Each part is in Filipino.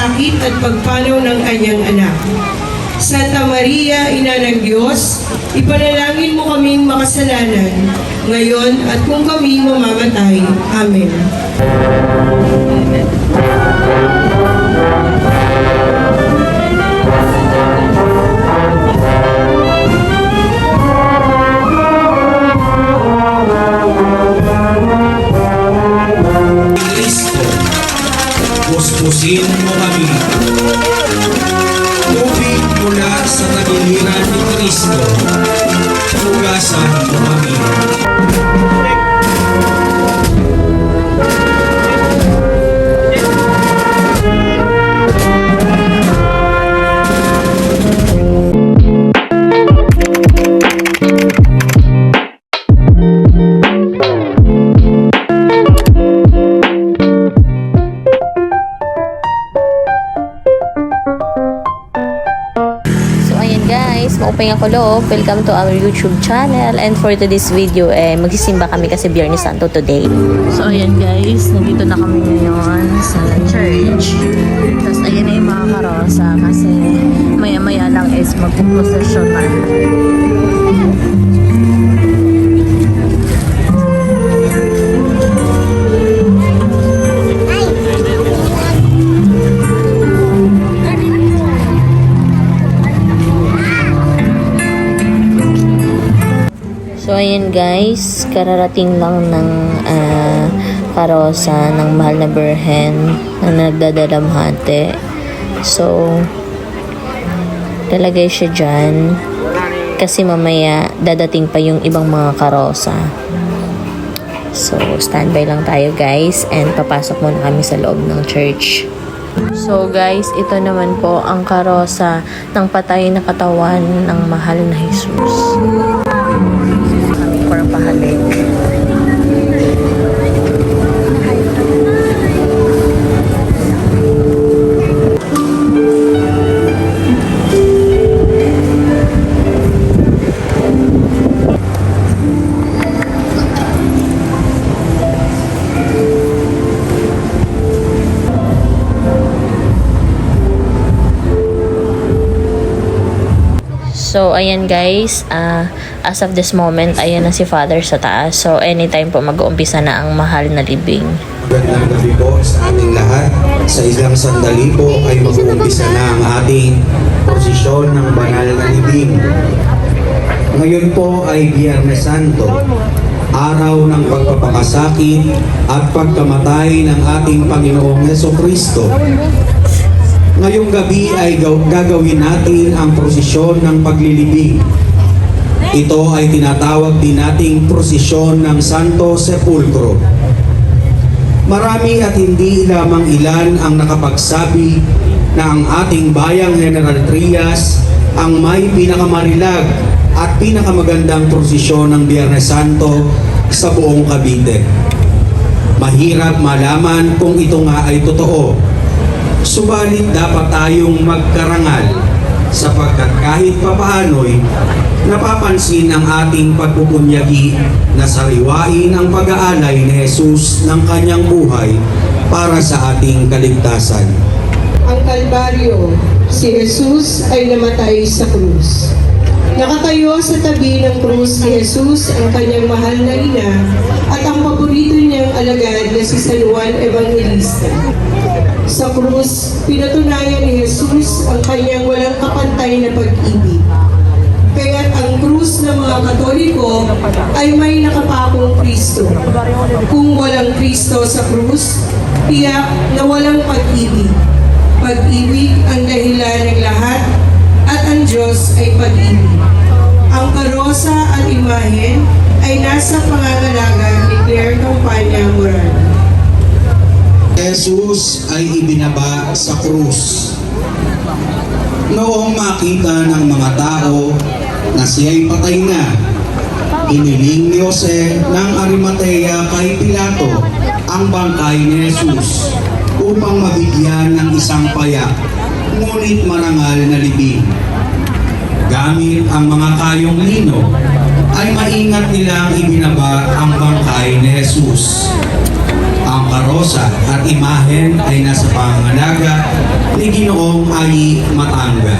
pagkakasakit at pagpanaw ng kanyang anak. Santa Maria, Ina ng Diyos, ipanalangin mo kaming makasalanan, ngayon at kung kami mamamatay. Amen. Kristo, puspusin mo ako loob. Welcome to our YouTube channel. And for today's video, eh, magsisimba kami kasi Biyernes Santo today. So ayan guys, nandito na kami ngayon sa church. Tapos ayan na yung mga karosa kasi maya-maya lang is magpuprosesyon na. So ayan guys, kararating lang ng ah, karosa ng mahal na Birhen na nagdadalamhati. So, lalagay siya dyan kasi mamaya dadating pa yung ibang mga karosa. So, standby lang tayo guys and papasok muna kami sa loob ng church. So guys, ito naman po ang karosa ng patay na katawan ng mahal na Jesus Ayan guys, ah, as of this moment, ayan na si Father sa taas. So, anytime po mag-uumpisa na ang mahal na libing. Magandang gabi po sa ating lahat. Sa ilang sandali po ay mag-uumpisa na ang ating prosesyon ng banal na libing. Ngayon po ay Biyernes Santo, araw ng pagpapakasakit at pagkamatay ng ating Panginoong Heso Kristo. Ngayong gabi ay gaw- gagawin natin ang prosesyon ng paglilibing. Ito ay tinatawag din nating prosesyon ng Santo Sepulcro. Marami at hindi lamang ilan ang nakapagsabi na ang ating bayang General Trias ang may pinakamarilag at pinakamagandang prosesyon ng Biyernes Santo sa buong Cavite. Mahirap malaman kung ito nga ay totoo. Subalit dapat tayong magkarangal sapagkat kahit papaano'y napapansin ang ating pagpupunyagi na sariwain ang pag-aalay ni Jesus ng kanyang buhay para sa ating kaligtasan. Ang Kalbaryo, si Jesus ay namatay sa krus. Nakatayo sa tabi ng krus ni Jesus ang kanyang mahal na ina at ang paborito niyang alagad na si San Juan Evangelista. Sa krus, pinatunayan ni Jesus ang kanyang walang kapantay na pag-ibig. Kaya't ang krus ng mga Katoliko ay may nakapakong Kristo. Kung walang Kristo sa krus, tiyak na walang pag-ibig. Pag-ibig ang dahilan ng lahat at ang Diyos ay pag-ibig. Ang karosa at imahen ay nasa pangangalaga ni Claire Campanya Moran. Jesus ay ibinaba sa krus. Noong makita ng mga tao na siya'y patay na, iniling ni Jose ng Arimatea kay Pilato ang bangkay ni Jesus upang mabigyan ng isang payak, ngunit marangal na libing. Gamit ang mga kayong lino, ay maingat nilang ibinaba ang bangkay ni Jesus. Ang karosa at imahen ay nasa pangangalaga Ginoong ay matanga.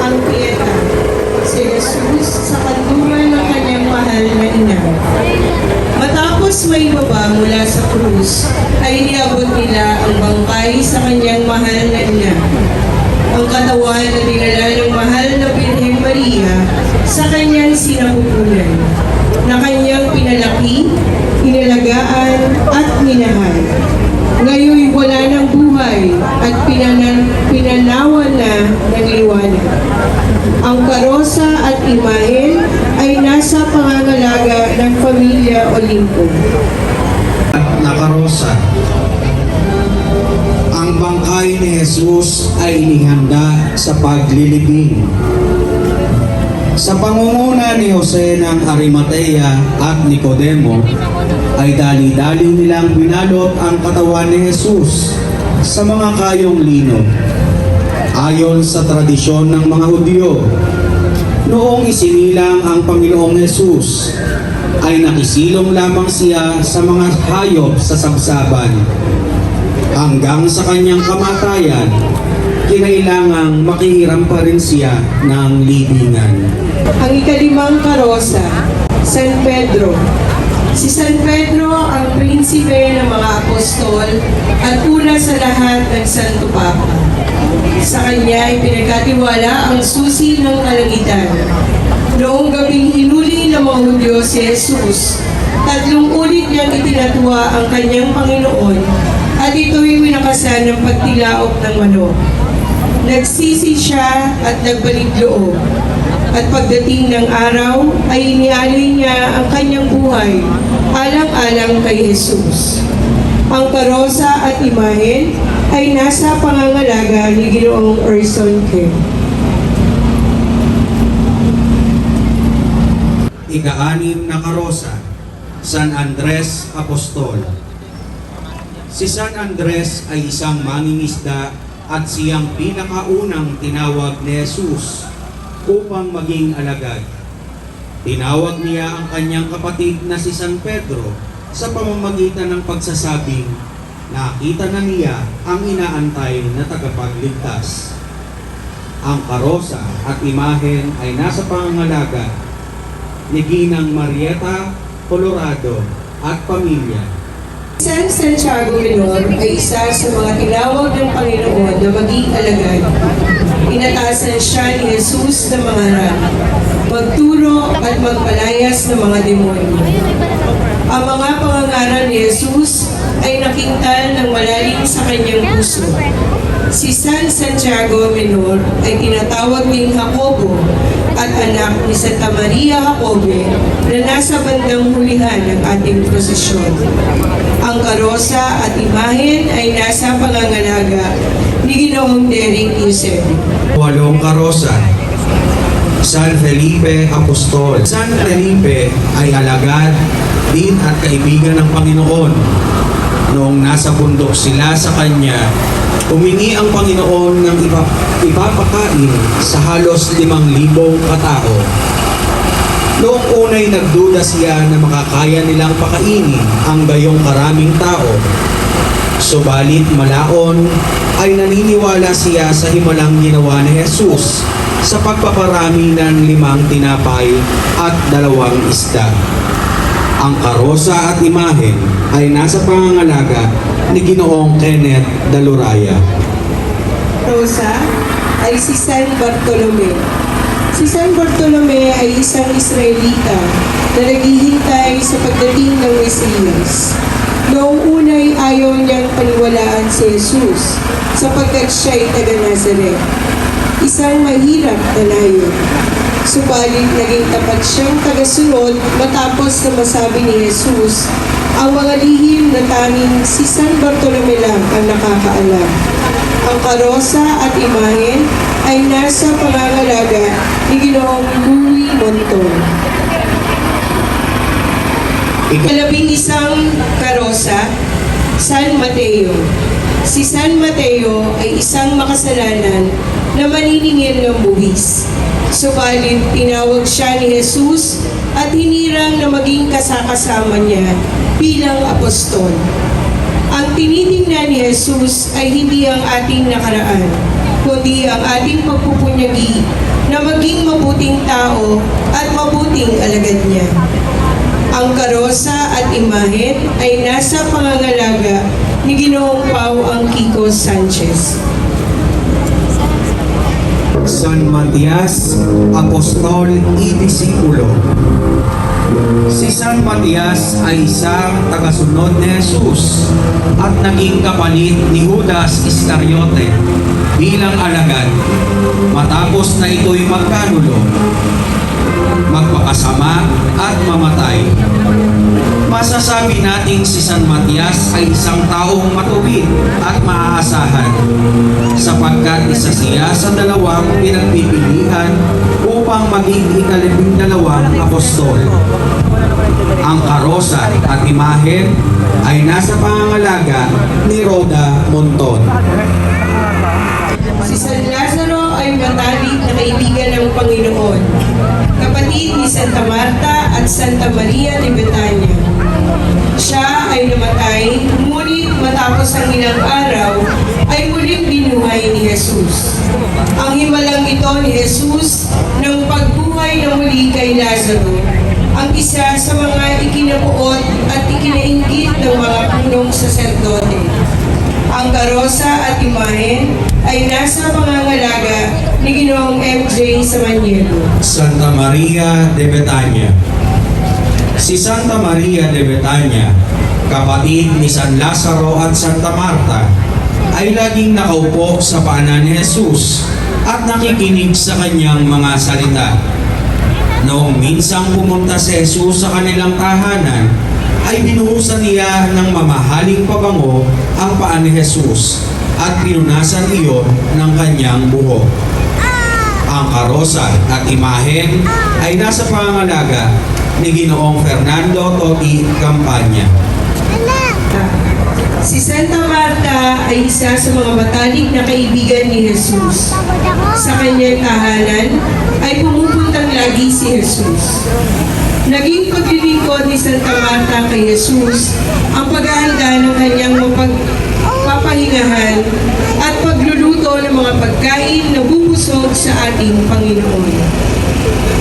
ang piyeta, si Jesus sa kanlungan ng kanyang mahal na ina. Matapos may baba mula sa krus, ay iniabot nila ang bangkay sa kanyang mahal na ina. Ang katawan na dinala ng mahal na Birhen Maria sa kanyang sinapupunan, na kanyang pinalaki, inalagaan at minahal. Ngayon wala ng buhay at pinanan, pinanawan na ng liwanag. Ang karosa at imahen nasa pangangalaga ng pamilya Olimpo. At nakarosa. Ang bangkay ni Jesus ay inihanda sa paglilibing. Sa pangunguna ni Jose ng Arimatea at Nicodemo, ay dali-dali nilang binalot ang katawan ni Jesus sa mga kayong lino. Ayon sa tradisyon ng mga Hudyo, noong isinilang ang Panginoong Jesus, ay nakisilong lamang siya sa mga hayop sa sabsaban. Hanggang sa kanyang kamatayan, kinailangang makihiram pa rin siya ng libingan. Ang ikalimang karosa, San Pedro. Si San Pedro ang prinsipe ng mga apostol at una sa lahat ng Santo Papa. Sa kanya ay pinagkatiwala ang susi ng kalangitan. Noong gabing hinuli ng mga Hudyo si Jesus, tatlong ulit niyang itinatwa ang kanyang Panginoon at ito'y winakasan ng pagtilaok ng manok. Nagsisi siya at nagbalik loob. At pagdating ng araw, ay inialay niya ang kanyang buhay alang-alang kay Jesus. Ang karosa at imahen ay nasa pangangalaga ni Ginoong Orson Kim. Ika-anim na karosa, San Andres Apostol. Si San Andres ay isang mangingisda at siyang pinakaunang tinawag ni Jesus upang maging alagad. Tinawag niya ang kanyang kapatid na si San Pedro sa pamamagitan ng pagsasabing nakita na niya ang inaantay na tagapagligtas. Ang karosa at imahen ay nasa pangangalaga ni Ginang Marieta Colorado at pamilya. San Santiago Menor ay isa sa mga tinawag ng Panginoon na maging alagad. Inatasan siya ni Jesus na mga ran, magturo at magpalayas ng mga demonyo. Ang mga pangangaral ni Jesus ay nakintal ng malalim sa kanyang puso. Si San Santiago Menor ay tinatawag ding Jacobo at anak ni Santa Maria Jacobe na nasa bandang hulihan ng ating prosesyon. Ang karosa at imahen ay nasa pangangalaga ni Ginoong Derek Yusef. Walong karosa, San Felipe Apostol. San Felipe ay alagad din at kaibigan ng Panginoon. Noong nasa bundok sila sa kanya, humingi ang Panginoon ng ipa- ipapakain sa halos limang libong katao. Noong unay nagduda siya na makakaya nilang pakainin ang gayong karaming tao, Subalit malaon ay naniniwala siya sa himalang ginawa ni Jesus sa pagpaparami ng limang tinapay at dalawang isda. Ang karosa at imahen ay nasa pangangalaga ni Ginoong Kenneth Daluraya. Rosa ay si San Bartolome. Si San Bartolome ay isang Israelita na naghihintay sa pagdating ng Mesiyas. Noong unay ayaw niyang paniwalaan si Jesus sapagkat siya ay taga Nazaret. Isang mahirap na layo. Subalit naging tapat siyang tagasunod matapos na masabi ni Jesus ang mga lihim na tanging si San Bartolome lang ang nakakaalam. Ang karosa at imahen ay nasa pangangalaga ni Ginoong Louis Monton. Ikalabing isang karosa, San Mateo. Si San Mateo ay isang makasalanan na maniningil ng buwis. Subalit tinawag siya ni Jesus at hinirang na maging kasakasama niya bilang apostol. Ang tinitingnan ni Jesus ay hindi ang ating nakaraan, kundi ang ating pagpupunyagi na maging mabuting tao at mabuting alagad niya. Ang karosa at imahen ay nasa pangangalaga ni Ginoong Pao Angkiko Sanchez. San Matias, Apostol y Disipulo. Si San Matias ay isang tagasunod ni Jesus at naging kapalit ni Judas Iscariote bilang alagad matapos na ito'y magkanulo, magpakasama at mamatay. Masasabi nating si San Matias ay isang taong matuwid at maaasahan sapagkat isa siya sa dalawang pinagpipilian upang maging ikalabing dalawang apostol. Ang karosa at imahen ay nasa pangangalaga ni Roda Monton. Si San Lazaro ay matalik na kaibigan ng Panginoon, kapatid ni Santa Marta at Santa Maria de Betania. Siya ay namatay, ngunit matapos ang ilang araw, ay muling binuhay ni Jesus. Ang himalang ito ni Jesus ng pagbuhay na muli kay Lazaro, ang isa sa mga ikinabuot at ikinainggit ng mga punong saserdote. Ang karosa at imahen ay nasa pangangalaga ni Ginoong MJ Samaniego. Santa Maria de Betania. Si Santa Maria de Betania, kapatid ni San Lazaro at Santa Marta, ay laging nakaupo sa paanan ni Jesus at nakikinig sa kanyang mga salita. Noong minsang pumunta si Jesus sa kanilang tahanan, ay binuhusan niya ng mamahaling pabango ang paa ni Jesus at pinunasan iyon ng kanyang buhok. Ang karosa at imahen ay nasa pangangalaga ni Ginoong Fernando Toti Campanya. Si Santa Marta ay isa sa mga matalik na kaibigan ni Jesus. Sa kanyang tahanan ay pumupuntang lagi si Jesus. Naging paglilingkod ni Santa Marta kay Jesus ang paghahanda ng kanyang mapagpapahingahan at pagluluto ng mga pagkain na bubusog sa ating Panginoon.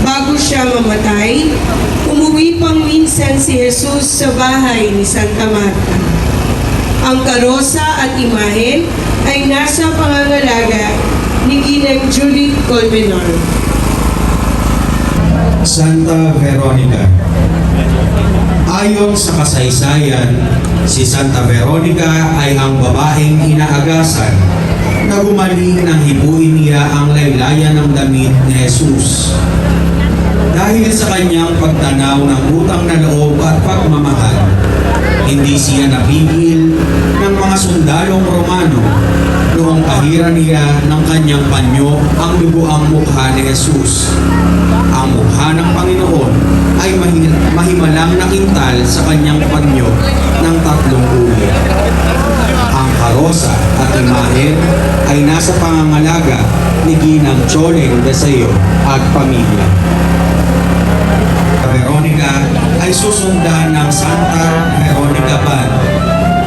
Bago siya mamatay, minsan si Jesus sa bahay ni Santa Marta. Ang karosa at imahen ay nasa pangangalaga ni Ginang Judith Colmenar. Santa Veronica Ayon sa kasaysayan, si Santa Veronica ay ang babaeng inaagasan na gumaling nang hibuin niya ang laylayan ng damit ni Jesus. Dahil sa kanyang pagtanaw ng utang na loob at pagmamahal, hindi siya napigil ng mga sundalong Romano noong kahira niya ng kanyang panyo ang duguang mukha ni Jesus. Ang mukha ng Panginoon ay mahi- mahimalang nakintal sa kanyang panyo ng tatlong uli. Ang karosa at imahen ay nasa pangangalaga ni Ginang Choleng Desayo at pamilya. Veronica ay susundan ng Santa Veronica Band.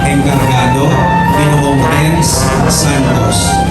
Encargado, Ginoong Renz Santos.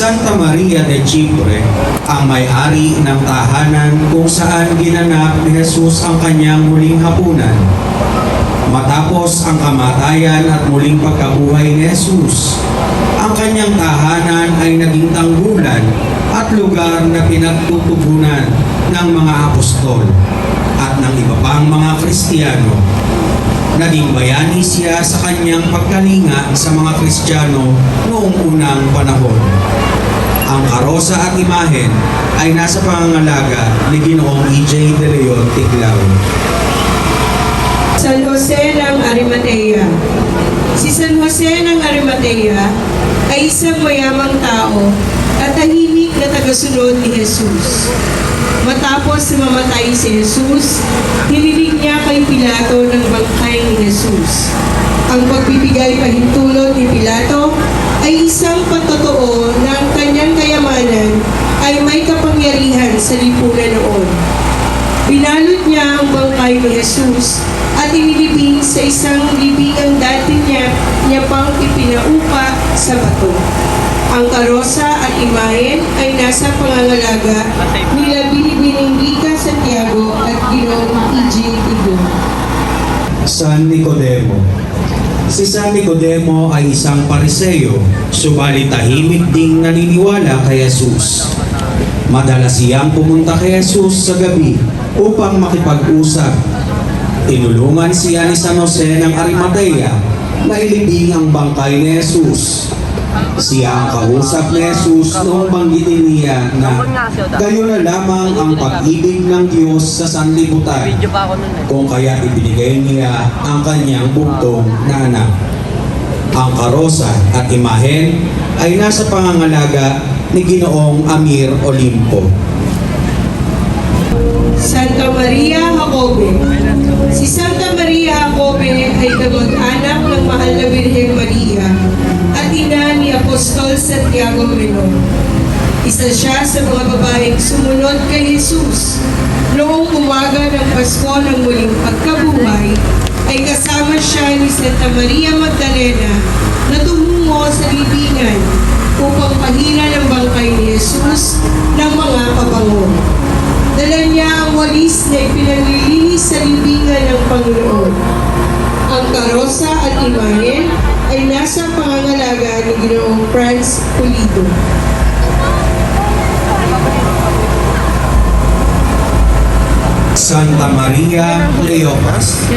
Santa Maria de Chipre ang may-ari ng tahanan kung saan ginanap ni Jesus ang kanyang muling hapunan. Matapos ang kamatayan at muling pagkabuhay ni Jesus, ang kanyang tahanan ay naging tanggulan at lugar na pinagtutugunan ng mga apostol at ng iba pang mga Kristiyano. Naging bayani siya sa kanyang pagkalinga sa mga Kristiyano noong unang panahon. Ang karosa at imahen ay nasa pangangalaga ni Ginoong E.J. De Leon Tiglao. San Jose ng Arimatea. Si San Jose ng Arimatea ay isang mayamang tao tagasunod ni Jesus. Matapos na mamatay si Jesus, hiniling niya kay Pilato ng bangkay ni Jesus. Ang pagbibigay pahintulot ni Pilato ay isang pagtotoo na ang kanyang kayamanan ay may kapangyarihan sa lipunan noon. Binalot niya ang bangkay ni Jesus at inilibing sa isang libingang dati niya niya pang ipinaupa sa bato. Ang karosa at imahen ay nasa pangangalaga nila Binibining Rika Santiago at Ginoong E.J. Tigo. San Nicodemo Si San Nicodemo ay isang pariseyo, subalit tahimik ding naniniwala kay Jesus. Madalas siyang pumunta kay Jesus sa gabi upang makipag-usap. Tinulungan siya ni San Jose ng Arimatea na ilibing ang bangkay ni Jesus. Siya ang kausap ni Jesus noong banggitin niya na gayo na lamang ang pag-ibig ng Diyos sa sanlibutan eh. kung kaya ibinigay niya ang kanyang bugtong na anak. Ang karosa at imahen ay nasa pangangalaga ni Ginoong Amir Olimpo. Santa Maria Jacobe. Si Santa Maria Jacobe ay kamag-anak ng mahal na Birhen Maria ni Apostol Santiago Menor. Isa siya sa mga babaeng sumunod kay Jesus. Noong umaga ng Pasko ng muling pagkabuhay, ay kasama siya ni Santa Maria Magdalena na tumungo sa libingan upang pahira ng bangkay ni Jesus ng mga pabango. Dala niya ang walis na ipinaglilinis sa libingan ng Panginoon. Ang karosa at imahen ay nasa pangangalaga ni Ginoong Franz Pulido. Santa Maria Cleopas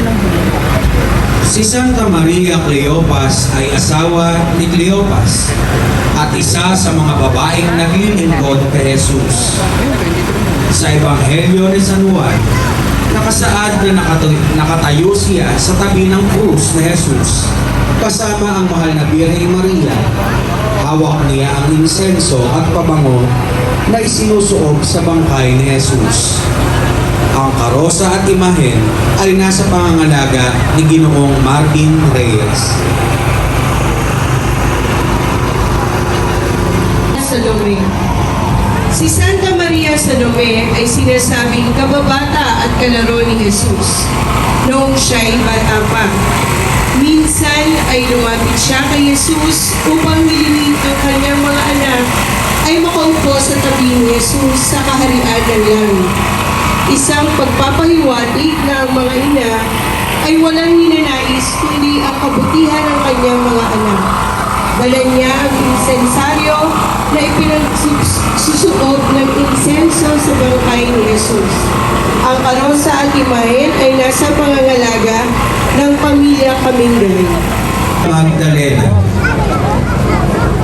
Si Santa Maria Cleopas ay asawa ni Cleopas at isa sa mga babaeng naglilingkod kay Jesus. Sa Ebanghelyo ni San Juan, nakasaad na nakatayo siya sa tabi ng krus ni Jesus kasama ang mahal na Birheng Maria. Hawak niya ang insenso at pabango na isinusuog sa bangkay ni Jesus. Ang karosa at imahen ay nasa pangangalaga ni Ginoong Marvin Reyes. Salome. Si Santa Maria Salome ay sinasabing kababata at kalaro ni Jesus noong siya'y bata pa. Minsan ay lumapit siya kay Jesus upang hilingin ang kanyang mga anak ay makaupo sa tabi ni Jesus sa kaharian ng langit. Isang pagpapahiwatig na ang mga ina ay walang ninanais kundi ang kabutihan ng kanyang mga anak. Dala niya ang insensaryo na ipinagsusuog ng insenso sa bangkay ni Jesus. Ang karosa at imahen ay nasa pangangalaga ng pamilya Kamingay. Magdalena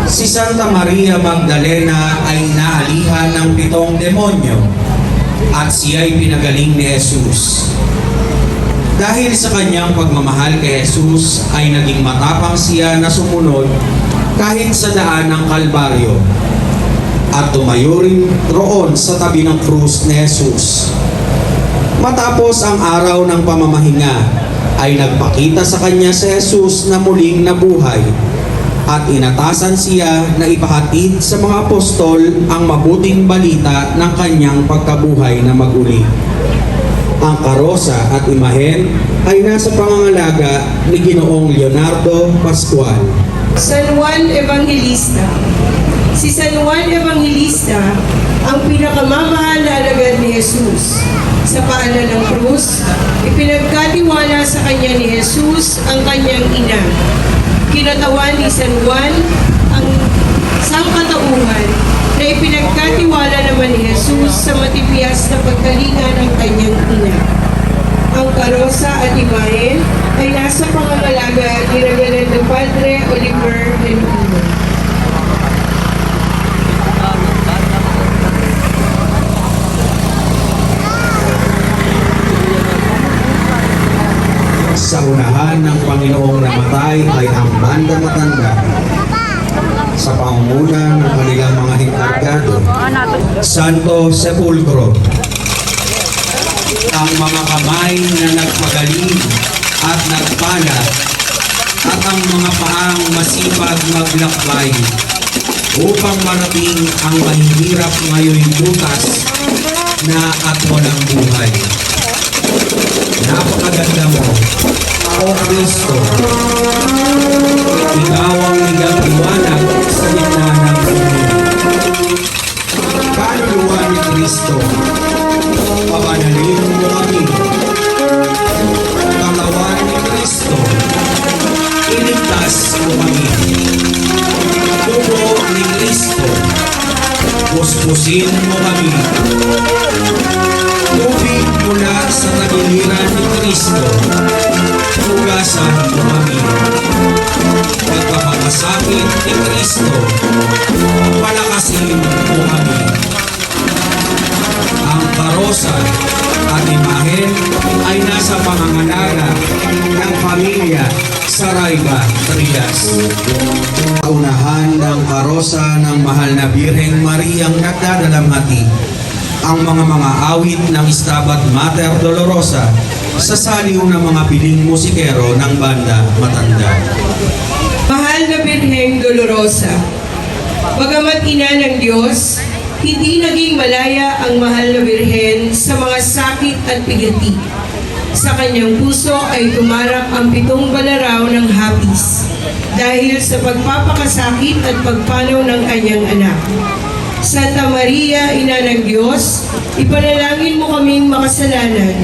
Si Santa Maria Magdalena ay naalihan ng pitong demonyo at siya'y pinagaling ni Jesus. Dahil sa kanyang pagmamahal kay Jesus ay naging matapang siya na sumunod kahit sa daan ng Kalbaryo at tumayo rin roon sa tabi ng krus ni Jesus. Matapos ang araw ng pamamahinga, ay nagpakita sa kanya si Jesus na muling nabuhay at inatasan siya na ipahatid sa mga apostol ang mabuting balita ng kanyang pagkabuhay na maguli. Ang karosa at imahen ay nasa pangangalaga ni Ginoong Leonardo Pascual. San Juan Evangelista Si San Juan Evangelista ang pinakamamahal na alagad ni Jesus. Sa paanan ng krus, ipinagkatiwala sa kanya ni Jesus ang kanyang ina. Kinatawan ni San Juan ang sangkatauhan na ipinagkatiwala naman ni Jesus sa matipiyas na pagkalinga ng kanyang ina. Ang karosa at imahen ay nasa pangangalaga ni Reverendo Padre Oliver Menuino. Sa unahan ng Panginoong namatay ay ang banda matanda sa pangunguna ng kanilang mga enkargado, Santo Sepulcro. Ang mga kamay na nagpagaling at nagpala at ang mga paang masipag maglakbay upang marating ang mahihirap ngayon bukas na at walang buhay. Napakaganda mo, O Kristo. Ikaw ang nigang liwanag sa gitna ng mundo. Kaluluwa ni Kristo, Dugo ni Kristo, puspusin mo kami. Tubig mula sa tagiliran ni Kristo, hugasan mo kami. Pagpapakasakit ni Kristo, palakasin mo kami. Ang karosa at imahen ay nasa pangangalaga ng pamilya Saraiba Trias. Kaunahan ng karosa ng mahal na Birheng Mariang nagdadalamhati ang mga mga awit ng Stabat Mater Dolorosa sa saliw ng mga piling musikero ng banda Matanda. Mahal na Birheng Dolorosa, Bagamat ina ng Diyos, hindi naging malaya ang mahal na Birhen sa mga sakit at pigati. Sa kanyang puso ay tumarap ang pitong balaraw ng hapis dahil sa pagpapakasakit at pagpanaw ng kanyang anak. Santa Maria, Ina ng Diyos, ipanalangin mo kaming makasalanan,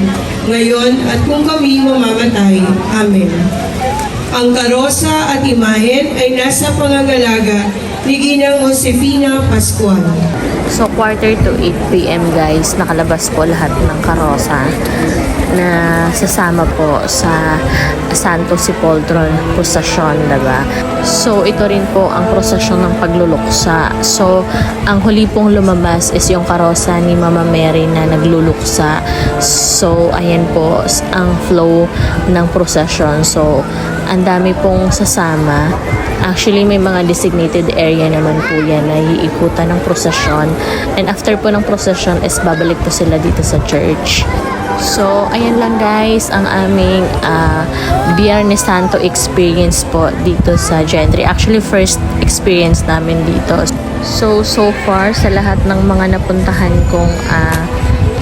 ngayon at kung kami mamamatay. Amen. Ang karosa at imahen ay nasa pangangalaga ni Ginang Josefina Pascual. So, quarter to 8 p.m. guys, nakalabas po lahat ng karosa na sasama po sa Santo Sepulcro Procession, diba? So, ito rin po ang prosesyon ng pagluluksa. So, ang huli pong lumabas is yung karosa ni Mama Mary na nagluluksa. So, ayan po ang flow ng procession. So, ang dami pong sasama. Actually, may mga designated area naman po yan na iikutan ng prosesyon. And after po ng prosesyon is babalik po sila dito sa church. So, ayan lang guys, ang aming uh, Biyernes Santo experience po dito sa Gentry. Actually, first experience namin dito. So, so far, sa lahat ng mga napuntahan kong uh,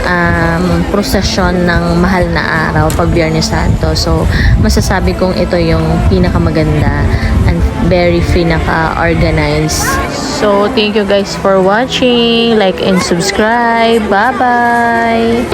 um, prosesyon ng mahal na araw pag Biyernes Santo. So, masasabi kong ito yung pinakamaganda and very pinaka-organized. So, thank you guys for watching. Like and subscribe. Bye-bye!